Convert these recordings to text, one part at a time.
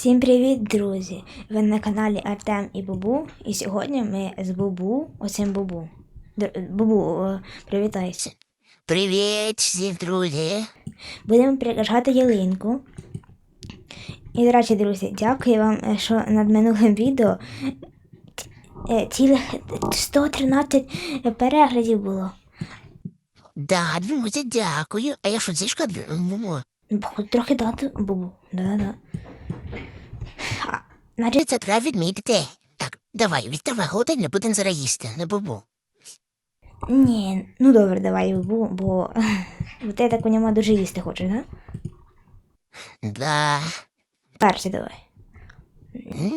Всім привіт, друзі! Ви на каналі Артем і Бубу. І сьогодні ми з Бубу, оцим Бубу. Др- Бубу, привітайся. Привіт, всі друзі. Будемо прикрашати ялинку. І, до речі, друзі, дякую вам, що над минулим відео е, цілих 113 переглядів було. Да, друзі, дякую. А я що зішка? Трохи дати Бубу. Да-да-да. Значить, Це треба відмітити. Так, давай, відставай годин, будемо зараз їсти, не бубу. ні, ну добре, давай Бубу, бо, бо ти так у ньому дуже їсти хочеш, да? Да. Перший давай.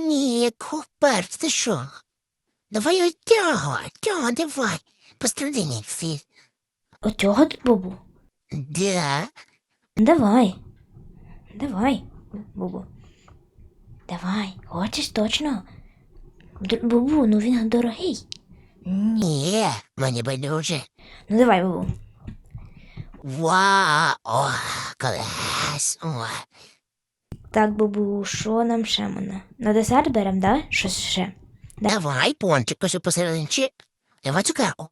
Ні, купер, ти що? Давай ось цього, цього, давай. Посередині всі. Оцього Бубу? Да. Давай. Давай, Бубу. Давай, хочеш точно? Бубу, ну він дорогий. Ні, мені байдуже. Ну давай, Бубу. Вау, о, клас, о. Так, Бубу, що нам ще можна? На десерт берем, да? Щось ще? Да. Давай, пончик, ось посередині. Давай цукерку.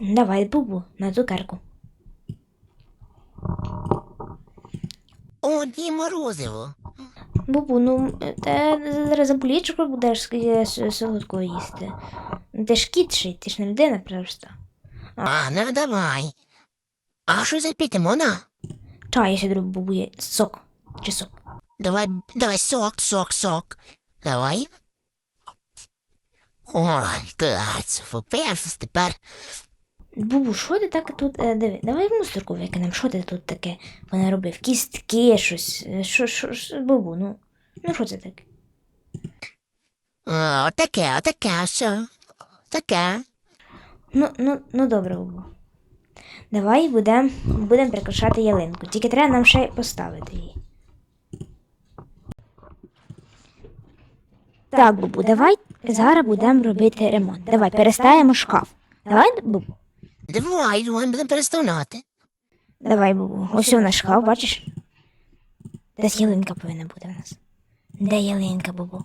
Давай, Бубу, на цукерку. О, ні, морозиво. Бубу, ну ти зараз за будеш солодкого їсти. Ти ж кітший, ти ж не людина просто. А, ну давай. А що запіти можна? Чай ще друг бубу є. Сок. Чи сок? Давай, давай сок, сок, сок. Давай. Ой, клас, попевся тепер. Бубу, що ти так тут? Е, диви, давай в мусорку викинемо, що ти тут таке понаробив? Кістки, щось. е, Що, що, що, бубу, ну. Ну що це таке? О, таке, таке, що? Таке. Ну, ну, ну добре, бубу. Давай будемо будем прикрашати ялинку. Тільки треба нам ще поставити її. Так, бубу, давай зараз будемо робити ремонт. Давай, переставимо шкаф. Давай, бубу. Давай, давай, будемо переставляти. Давай, бубу. Ось у наш шкаф, бачиш? Десь ялинка повинна бути в нас. Де ялинка, бубу?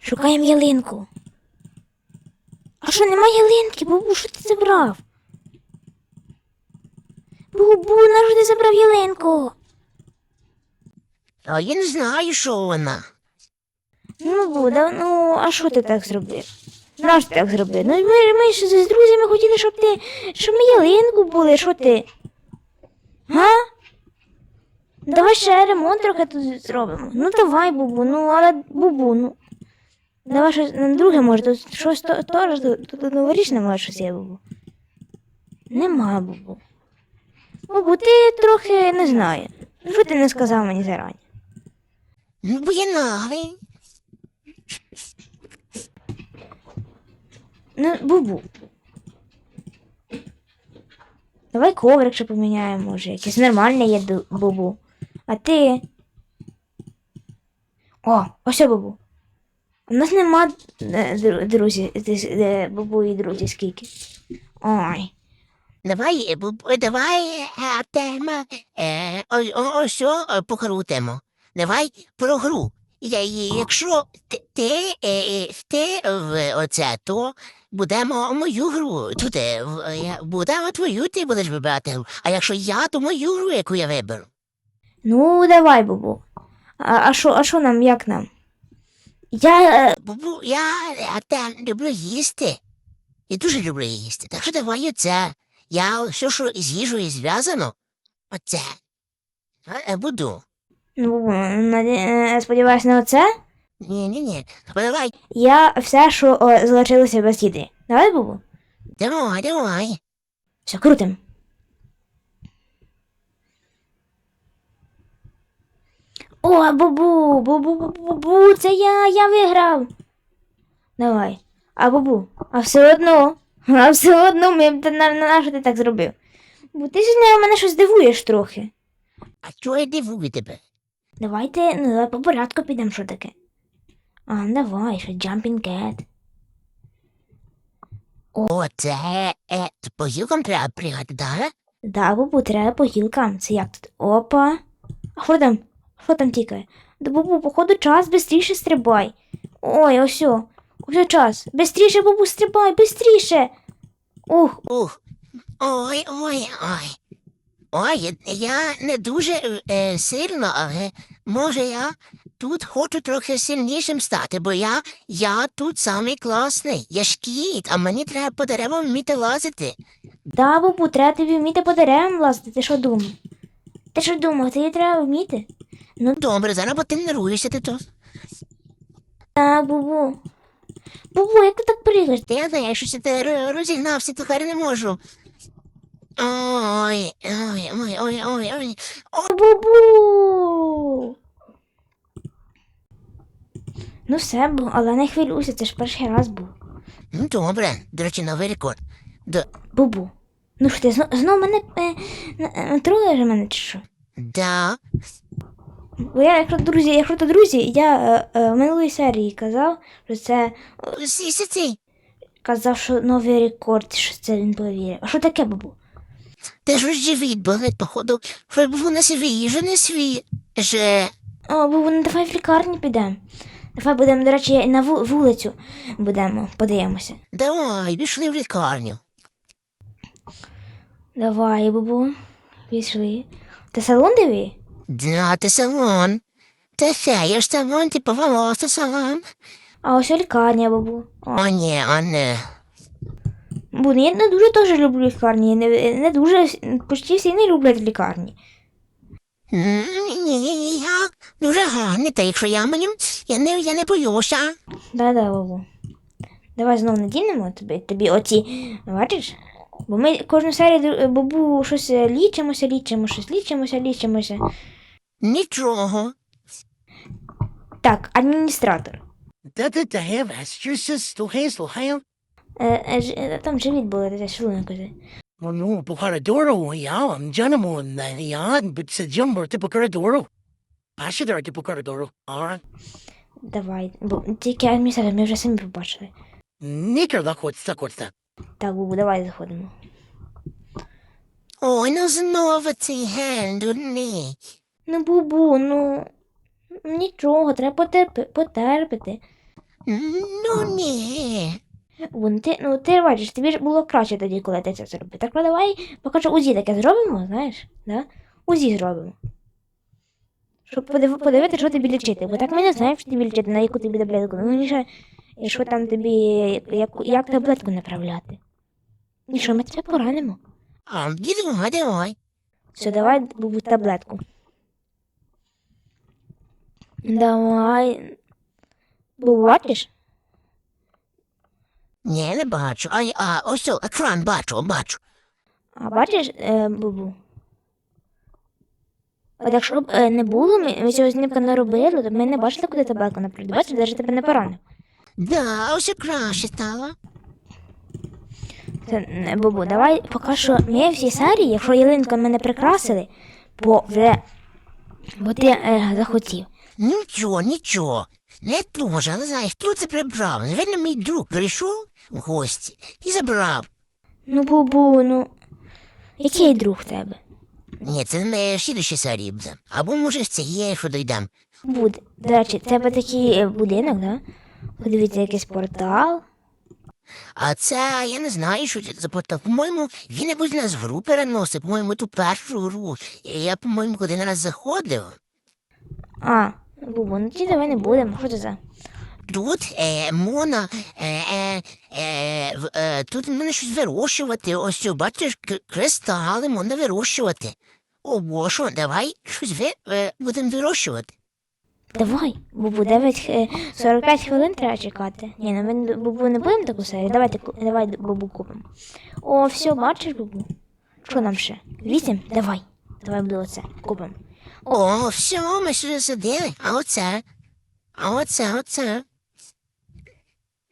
Шукаємо ялинку. А що, нема ялинки, бубу, що ти забрав? Бубу, нащо ти забрав ялинку? А я не знаю, що вона. Ну, Буда, ну, а що ти так зробив? Ти так зробив? Ну, ми, ми ж з друзями хотіли, щоб ти, щоб ми ялинку були, що ти? Га? Давай ще ремонт трохи тут зробимо. Ну давай, бубу, ну, але бубу, ну. Давай щось на друге може, тут щось то- теж тут, тут новорічне може щось є, бубу. Нема, бубу. Бубу, ти трохи не знаю. Що ти не сказав мені зарані? Ну, бо я наглий. Ну, бубу. Давай коврик ще поміняємо, може. Якесь нормальне є бубу. А ти. О, ось бубу. У нас нема е, дру- друзі, бубу і друзі скільки. Ой. Давай, бубу, давай, е, тема. Е, о, о, о, що, е, по гру тему. Давай про гру. Я, якщо ти, ти, е, е, ти в оце, то будемо мою гру. Тут е, в- е, я- будемо твою, ти будеш вибирати гру. А якщо я, то мою гру, яку я виберу. Ну, давай, бубу. А а що, а що нам, як нам? Я. е, Бубу, я, я те, люблю їсти. Я дуже люблю їсти. Так що давай оце. Я все, що з їжею зв'язано, оце. Е, е, Буду. Ну, е, сподіваюсь, на оце? Ні-ні-ні. Давай, Я все, що о, залишилося без їди. Давай, бубу. давай, давай. Все, крутим. О, бубу, бубу, бубу, бубу, це я, я виграв. Давай. А бубу, а все одно, а все одно ми б- на, на, на що ти так зробив? Бо ти ж не мене щось дивуєш трохи. А чого я дивую тебе? Давайте, ну давай по порядку підемо, що таке. А, ну давай, що jumping cat. О, це е, по гілкам треба пригати, да? Да, бубу, треба по гілкам. Це як тут? Опа. А що там? Що там тікає? Да бабу, походу час, бистріше стрибай. Ой, ось. Ось час. Бистріше, бабу, стрибай, бистріше. Ух, Ух. Ой, ой, ой. Ой, я не дуже е, сильно, але може я тут хочу трохи сильнішим стати, бо я, я тут самий класний. Я ж кіт, а мені треба по деревам вміти лазити. да, бабу, треба тобі вміти по деревам лазити, ти що думав? Ти що думав, тобі треба вміти? Добре, зараз потренуєшся ти то. Так, бабу. Бабу, як ти так пригаєш? Та я знаю, що ти розігнався, тепер не можу. Ой, ой, ой, ой, ой, ой. Бабу. Ну все, бу, але не хвилюйся, це ж перший раз був. Ну, добре, до речі, новий рекорд. До, Бубу. Ну що ти знов, знов мене е, е, трогаєш мене чи що? да, Бо я, якщо друзі, якщо то друзі, я е, е, в минулій серії казав, що це сі, сі, сі. казав, що новий рекорд, що це він повірив. А що таке, бабу? Ти ж живіт болить, походу, щоб був на свій, же не свій. Же. О, бабу, ну давай в лікарню підемо. Давай будемо, до речі, на вулицю будемо, подивимося. Давай, пішли в лікарню. Давай, бабу, пішли. Ти салон диви? Да, ти салон. Та все, я ж салон, типу волосся салон. А ось лікарня, бабу. О, ні, о, не. Ну, я не дуже теж люблю лікарні. Не, не дуже, почти всі не люблять лікарні. Ні, я дуже гарний, та якщо я мені, я не, я не боюся. Да-да, бабу. Давай знов надінемо тобі, тобі оці, бачиш? Бо ми кожну серію дру- бабу щось е, лічимося, лічимо, щось лічимося, лічимося. Нічого. Так, адміністратор. Та-та-та, я вас щось слухаю, слухаю. Е, е, е, там живіт було, це шлунок. оце. Ну, по коридору, я, дянемо, я, сидимо, ти по коридору. Паші ти по коридору. А, Давай. Бо тільки адміністратор, ми вже самі побачили. нікер заходься, заходься. Так, бабу, давай заходимо. Ой, ну знову цей ген, дурний. Ну, бубу, ну нічого, треба потерпи, потерпити. Ну ні. Вон, ти, ну ти бачиш, тобі ж було краще тоді, коли ти це зробив. Так ну давай, поки що УЗІ таке зробимо, знаєш? Да? УЗІ зробимо. Щоб подив, подивити, що тобі лічити. Бо так ми не знаємо, що тобі лічити, на яку тобі таблетку. Ну, і що там тобі, як, як таблетку направляти. І що, ми тебе поранимо? А, дідуга, давай. Все, давай бубу таблетку. Давай. Бубу, бачиш? Ні, не бачу. А, а ось о, екран бачу, бачу. А бачиш, е, бубу? От якщо б е, не було, ми, ми цього знімка не робили, то ми не бачили, куди таблетку направити. Бачиш, навіть тебе не поранив. Да, ось і краще стало. Це, не, бубу, давай поки що ми всі серії, якщо ялинка мене прикрасили, бо вже бо ти е, захотів. Нічого, нічого. Не дуже, але знаєш, хто це прибрав? Навіть мій друг прийшов в гості і забрав. Ну, бубу, ну. Який друг в тебе? Ні, це ми ще буде. Або може це є, що дійдем. Буде. До речі, в тебе такий е, будинок, да? Подивіться, якийсь портал. А це я не знаю, що це за портал. По-моєму, він якось нас гру переносив, по-моєму, ту першу гру. Я, по-моєму, один раз заходив. А, бубу, ну ті давай не будемо. Що це за? Тут е, можна е, е, е, е, тут можна щось вирощувати. Ось бачиш, кристали можна вирощувати. О, що, давай щось ви, е, будемо вирощувати. Давай, бубу, 9, е, 45 хвилин треба чекати. Ні, ну ми бубу не будемо таку серію. Давайте, давай бубу купимо. О, все, бачиш, бубу? Що нам ще? Вісім? Давай. Давай буде оце. Купимо. О, все, ми сюди сидили. А оце? А оце, оце.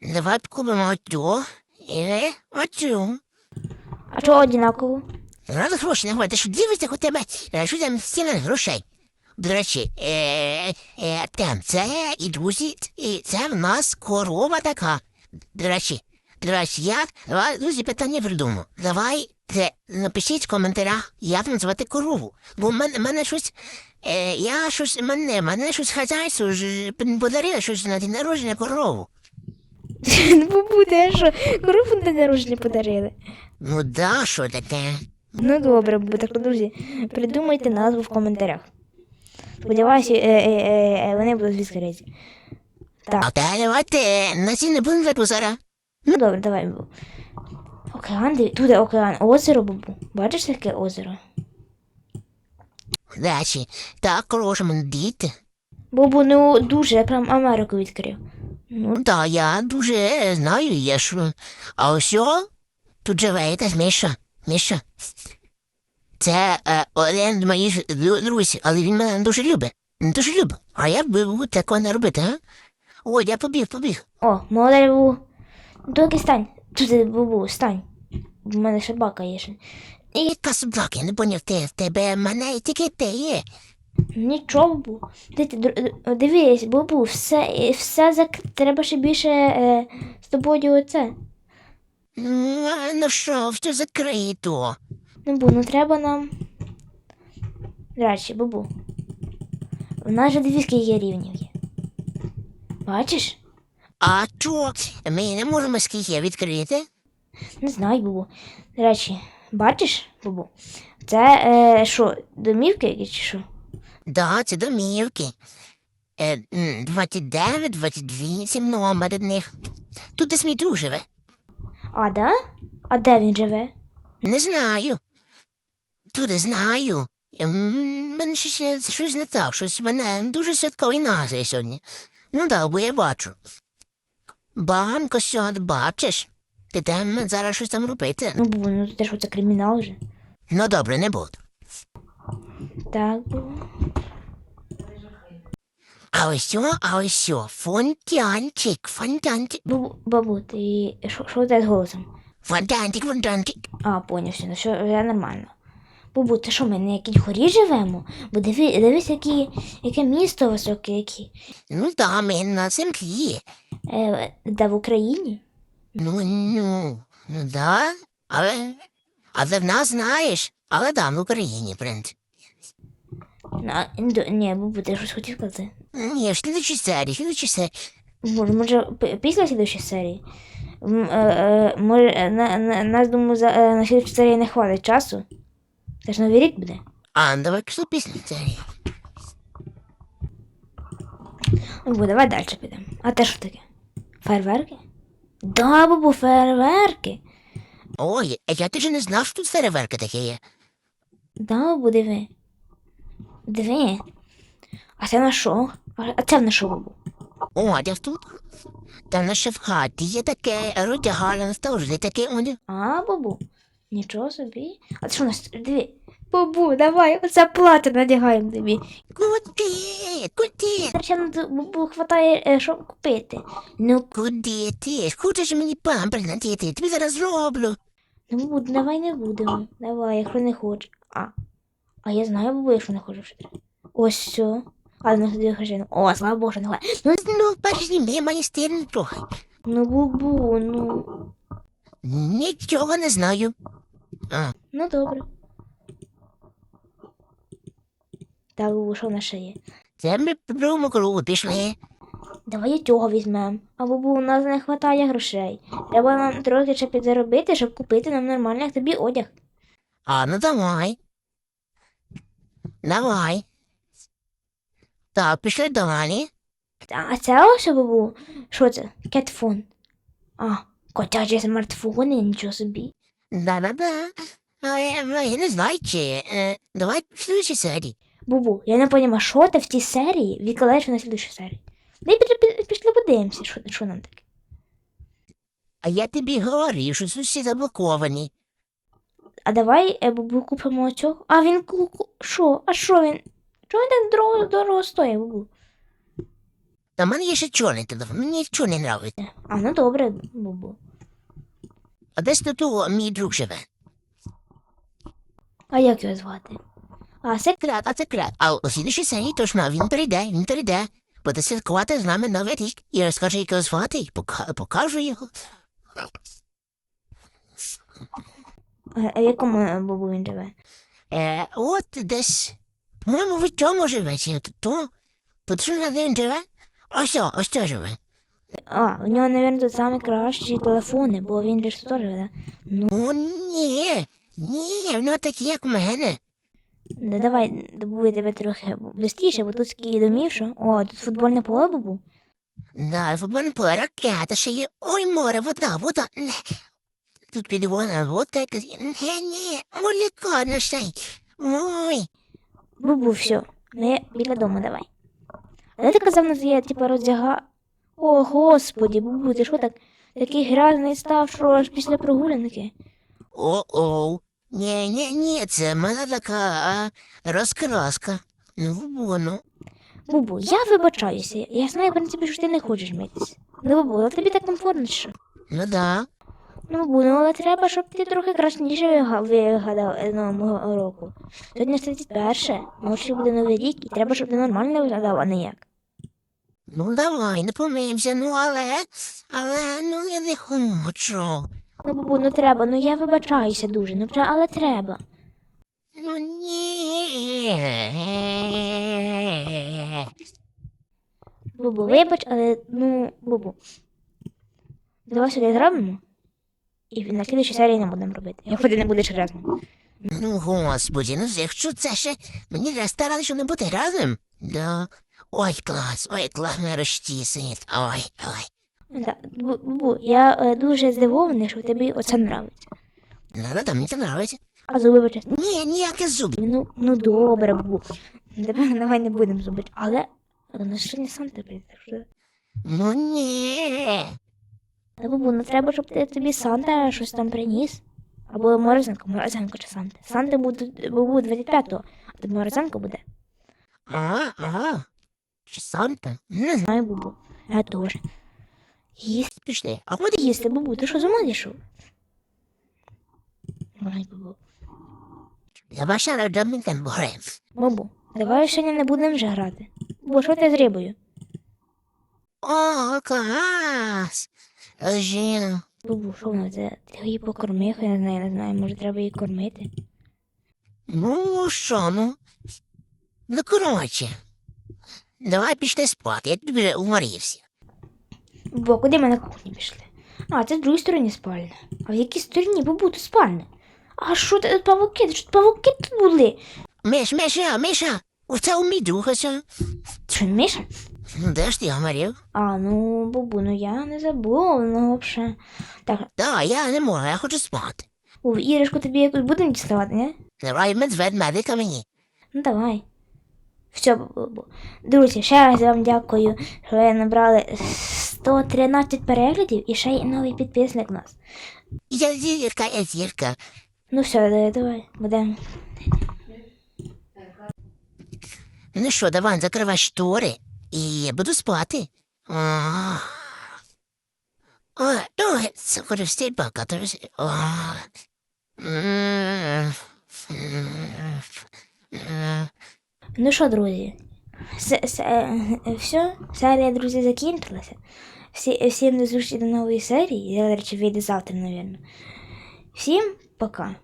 Давай купимо оцю і оцю. А чого однаково? Рада гроші не ти що дивишся у тебе, е, що там стіна грошей. До речі, е, е, там це і друзі, і це в нас корова така. До речі, до речі, я, друзі, питання придумав. Давай Це напишіть в коментарях, як назвати корову. Бо в мене, мене щось. Е, я щось мене, мене щось хазяйство ж подарили щось на день народження корову. Ну, бабу, те що, корову на день народження подарили. Ну да, що таке? Ну добре, бабу, так друзі, придумайте назву в коментарях. Сподіваюся, е, е, е, е, вони будуть відкриті. Так. А та давайте на ці не будемо зараз. Ну добре, давай. Океан, диві- тут океан, озеро, бабу. Бачиш таке озеро? Дачі. Так, мене діти. Бабу, ну дуже, я прям Америку відкрив. Ну, Та я дуже знаю, є що. А ось о, тут живе якась Міша. Міша. Це е, один з моїх дру- друзів, але він мене дуже любить. Дуже любить. А я б такого не робити, а? Ой, я побіг, побіг. О, молодець, бабу. Доки стань. Тут, е, бабу, стань. У мене собака є ще. І яка собака, я не поняв, ти, в тебе мене і тільки ти є. Нічого. Дивіться, е, дивись, бабу, все, е, все зак... треба ще більше е, з тобою оце. Ну, а ну що, все закрито. Ну, бу, ну треба нам. Речі, бабу. У нас же дві скільки рівнів є. Бачиш? А чо? Ми не можемо скільки відкрити? Не знаю, бабу. До речі, бачиш, бабу? Це е, що, домівки якісь чи що? Да, це домівки. Е, м, 29, 28 номер них. Тут десь мій друг живе. А, да? А де він живе? Не знаю. Туди знаю. Мене щось, щось не так, щось в мене дуже святковий настрій сьогодні. Ну да, бо я бачу. Банко сьогодні бачиш. Там зараз щось там робити. Ну, бабу, ну ти що це кримінал вже. Ну добре, не буду. Так, бабу. А ось сьо, а ось сьо, фонтанчик, фонтанчик, Бабу, бабу, ти що, що це з голосом? фонтанчик, фонтанчик. А, поняв, все, ну що я нормально. Бабу, ти що, ми на якій горі живемо? Бо диви, дивись, які, яке місто високе, яке. Ну да, ми на землі. Е, де в Україні? Ну, ну, ну да. Але, але в нас знаєш, але да, в Україні, принципі. На, ні, бабу, ти щось хотів сказати? Ні, в слідчій серії, в слідчій серії. Може, може п- після слідчої серії? М, е, е, може, е, на, на, нас, думаю, за, е, на слідчій серії не хватить часу. Це ж новий рік буде. А, ну, давай пішли після. Ну, бо давай далі підемо. А те що таке? Фейерверки? Да, бабу, фейерверки. Ой, а я теж не знав, що тут фейерверки такі є. Да, бабу, диви. Диви. А це на що? А це на що, бабу? О, а де тут? Там наше в хаті є таке роздягальне стовжди, таке одяг. А, бабу? Нічого собі. А це що у нас? Диви. Бабу, давай, оце плаття надягаємо тобі. Куди? Куди? Звичайно, бабу хватає, е, що купити. Ну, Куди ти? Хочеш мені памперс надіти? Тобі зараз зроблю. ну, бабу, давай не будемо. Давай, якщо не хочеш. А. А я знаю, бабу, якщо не хочеш. Ось все. А ну сюди хожину. О, слава Богу, що не хочеш. Ну, Ну, перш зніми мені стильно трохи. ну, бабу, ну. Нічого не знаю. А, Ну, добре. Так, бабу, що в нас це ми другому пішли. Давай і цього візьмемо. А бабу, у нас не вистачає грошей. Треба нам трохи ще підзаробити, щоб купити нам нормальний як тобі одяг. А, ну давай. Давай. Так, пішли далі. А це ось, бабу? Що це? Кетфон. А, котячі смартфони, нічого собі. Да-да-да. Я, я не знаю, чи. Е, давай в слідчій серії. Бубу, я не поняла, що ти в тій серії відкладаєш на слідчу серію. Дай пішли, подивимося, що, що нам таке. А я тобі говорю, що усі заблоковані. А давай, е, бабу, купимо цього. А він ку- ку- що? А що він? Чого він так дорого, дорого стоїть, бабу? Та в мене є ще чорний телефон, мені нічого не нравиться. А, ну добре, бабу. А десь тут о, мій друг живе. А як його звати? А, це Крат, а це крат. А у слідчій серії точно він прийде, він прийде. Буде святкувати з нами новий рік і розкаже, як його звати, і пока- покажу його. А, а в якому е, бабу він живе? Е, от десь. По-моєму, ви цьому живе, чи то? Тут що на він живе? Ось, о, ось то живе. А, у нього, мабуть, тут самі кращі телефони, бо він ж теж да? Ну, О, ні. Ні, воно такі, як у мене. да давай добуй тебе трохи швидше, бо тут скільки домів, що. О, тут футбольне поле бабу. Да, футбольне поле, ракета ще є. Ой, море, вода, вода. Не. Тут підвона, вода. Ні, ні, о, лікарня ще. Ой. Бабу, все, ми біля дому давай. А де ти казав, нас є, типу, роздяга. О, господі, бабу, ти що так такий грязний став, що аж після прогулянки? О-оу. Ні, ні, ні, це в мене така а, розкраска. Ну, воно. Бубу, я вибачаюся. Я знаю, в принципі, що ти не хочеш митись. Ну, бабу, але тобі так комфортно, що? Ну да. Ну, бабу, ну але треба, щоб ти трохи красніше вига- вигадав нового року. Сьогодні ж 31, може буде новий рік, і треба, щоб ти нормально виглядав, а не як. Ну давай, не помимся, ну але, але, ну я не хочу. Ну, бабу, ну треба, ну я вибачаюся дуже, ну вже, але треба. Ну ні. Бубу, вибач, але ну, бубу. Давай сюди зробимо. І на слідчій серії не будемо робити. Якщо ти не будеш разом. Ну, господі, ну якщо це ще мені треба старати, щоб не бути разом. Да. Ой, клас, ой, клас, не розтісить. Ой, ой. Да, Бу- Бубу, я е, дуже здивований, що тобі оце нравиться. Ну, да, да, мені це нравиться. А зуби почати. Ні, ніяке зуб. Ну, ну добре, бубу. Давай, давай не будемо зубити. Але не сам ти прийде. Що? Ну ні. Та бубу, ну треба, щоб ти, тобі Санта щось там приніс. Або морозенко, морозенко чи Санта. Санта буде, бубу 25-го, а тобі морозенко буде. Ага, ага. Чи Санта? Не знаю. Бубу. Я теж. Їсти. Пішли. А куди? Їсти, бабу, ти що з ума зійшов? Ой, бабу. Я ваша родомінка борем. Бабу, давай сьогодні не будемо вже грати. Бо що ти з рибою? О, клас. Жіно. Бабу, що вона це? Ти її покорми, я не знаю, не знаю, може треба її кормити. Ну, що, ну? Ну, коротше. Давай пішли спати, я тобі вже уморився. Бо куди ми на кухні пішли? А, це з другої сторони спальня. А в якій стороні, бабу, тут спальня? А що ти павуки? Що павуки тут були? Миш, Миша, Миша, оце у мій друг ось. Що, Міша? Ну, де ж ти говорив? А, ну, бабу, ну я не забула, ну взагалі. Так, Да, я не можу, я хочу спати. у Іришку тобі якусь будемо діставати, не? Давай медведь медика мені. Ну давай. Все, бу-бу-бу. друзі, ще раз вам дякую, що ви набрали 113 переглядів і ще й новий підписник у нас. Я зірка, я зірка. Ну все, давай, давай, будемо. Ну що, давай, закривай штори, і я буду спати. А. Ой, ой, це хочу стіль покататися. О. Ну що, друзі, все, серія, друзі, закінчилася. Всі, всім до зустрічі до нової серії. Я, до речі, вийде завтра, мабуть. Всім пока.